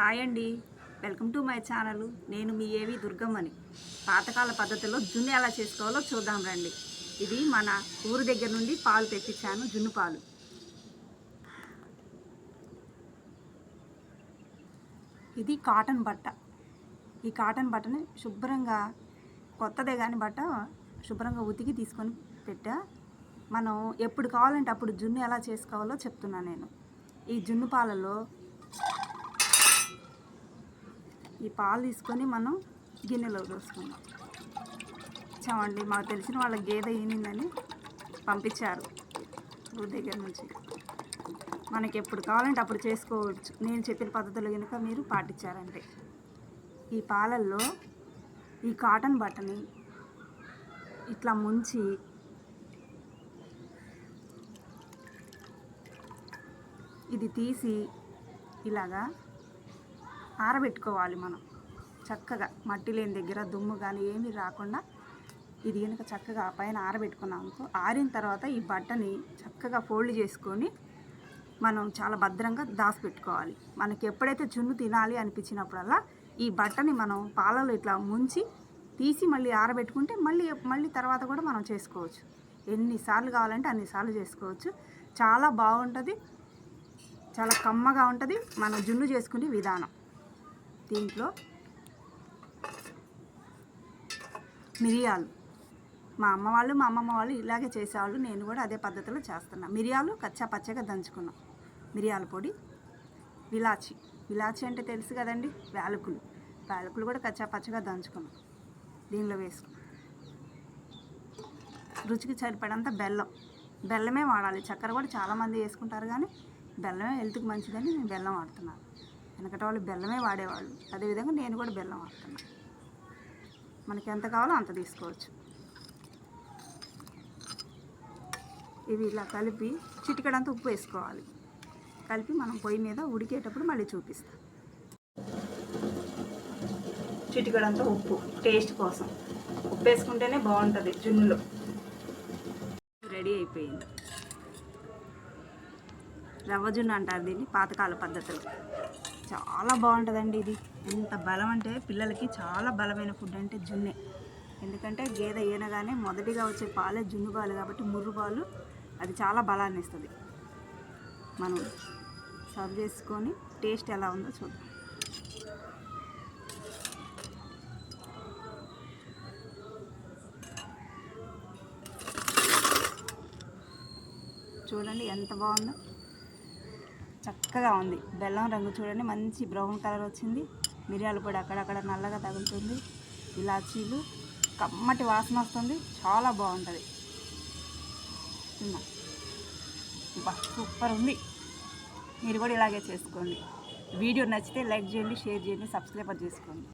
Hi అండి. Welcome to my channel. నేను మీ ఏవి దుర్గమ్మని పాతకాల పద్ధతిలో జున్ను ఎలా చేసుకోవాలో చూద్దాం రండి. ఇది మన ఊరు దగ్గర నుండి పాలు తెప్పించాను జున్ను పాలు. ఇది కాటన్ బట్ట. ఈ కాటన్ బట్టని శుభ్రంగా కొత్తదే కానీ బట్ట శుభ్రంగా ఉతికి తీసుకొని పెట్టా. మనం ఎప్పుడు కావాలంటే అప్పుడు జున్ను ఎలా చేసుకోవాలో చెప్తున్నా నేను. ఈ జున్ను పాలలో ఈ పాలు తీసుకొని మనం గిన్నెలో దోసుకుందాం చామండి మాకు తెలిసిన వాళ్ళ గేదె ఈనిందని పంపించారు. ఊరి దగ్గర నుంచి. మనకి ఎప్పుడు కావాలంటే అప్పుడు చేసుకోవచ్చు. నేను చెప్పిన పద్ధతులు కనుక మీరు పాటించారంటే. ఈ పాలల్లో ఈ కాటన్ బట్టని ఇట్లా ముంచి ఇది తీసి ఇలాగా ఆరబెట్టుకోవాలి మనం. చక్కగా మట్టి లేని దగ్గర దుమ్ము కానీ ఏమీ రాకుండా ఇది కనుక చక్కగా పైన ఆరబెట్టుకున్నాం అనుకో ఆరిన తర్వాత ఈ బట్టని చక్కగా ఫోల్డ్ చేసుకొని మనం చాలా భద్రంగా దాచిపెట్టుకోవాలి. మనకి ఎప్పుడైతే చున్ను తినాలి అనిపించినప్పుడల్లా ఈ బట్టని మనం పాలలో ఇట్లా ముంచి తీసి మళ్ళీ ఆరబెట్టుకుంటే మళ్ళీ మళ్ళీ తర్వాత కూడా మనం చేసుకోవచ్చు. ఎన్నిసార్లు కావాలంటే అన్నిసార్లు చేసుకోవచ్చు. చాలా బాగుంటుంది. చాలా కమ్మగా ఉంటుంది. మనం జున్ను చేసుకునే విధానం. దీంట్లో మిరియాలు. మా అమ్మ వాళ్ళు మా అమ్మమ్మ వాళ్ళు ఇలాగే చేసేవాళ్ళు. నేను కూడా అదే పద్ధతిలో చేస్తున్నా. మిరియాలు కచ్చా పచ్చగా దంచుకున్నాం. మిరియాల పొడి విలాచి. విలాచి అంటే తెలుసు కదండి? వేలకులు. వేలకులు కూడా కచ్చా పచ్చగా దంచుకున్నాం. దీనిలో వేసుకున్నాం. రుచికి సరిపడంత బెల్లం. బెల్లమే వాడాలి. చక్కెర కూడా చాలామంది వేసుకుంటారు కానీ బెల్లమే హెల్త్కి మంచిదని నేను బెల్లం వాడుతున్నాను. వెనకటి వాళ్ళు బెల్లమే వాడేవాళ్ళు. అదేవిధంగా నేను కూడా బెల్లం వాడుతున్నాను మనకి ఎంత కావాలో అంత తీసుకోవచ్చు. ఇవి ఇలా కలిపి చిటికడంత ఉప్పు వేసుకోవాలి. కలిపి మనం పొయ్యి మీద ఉడికేటప్పుడు మళ్ళీ చూపిస్తాం. చిటికడంత ఉప్పు టేస్ట్ కోసం. ఉప్పు వేసుకుంటేనే బాగుంటుంది జున్నులో. రెడీ అయిపోయింది. రవ్వ జున్ను అంటారు దీన్ని పాతకాల పద్ధతిలో. చాలా బాగుంటుందండి ఇది. ఎంత బలం అంటే పిల్లలకి చాలా బలమైన ఫుడ్ అంటే జున్నే. ఎందుకంటే గేదె ఈనగానే మొదటిగా వచ్చే పాలే జున్ను పాలు కాబట్టి ముర్రు పాలు అది చాలా బలాన్ని ఇస్తుంది. మనం సర్వ్ చేసుకొని టేస్ట్ ఎలా ఉందో చూద్దాం. చూడండి ఎంత బాగుందో. చక్కగా ఉంది. బెల్లం రంగు చూడండి మంచి బ్రౌన్ కలర్ వచ్చింది. మిరియాల పొడి అక్కడక్కడ నల్లగా తగులుతుంది. ఇలాచీలు కమ్మటి వాసన వస్తుంది. చాలా బాగుంటుంది. సూపర్ ఉంది. మీరు కూడా ఇలాగే చేసుకోండి. వీడియో నచ్చితే లైక్ చేయండి షేర్ చేయండి సబ్స్క్రైబర్ చేసుకోండి.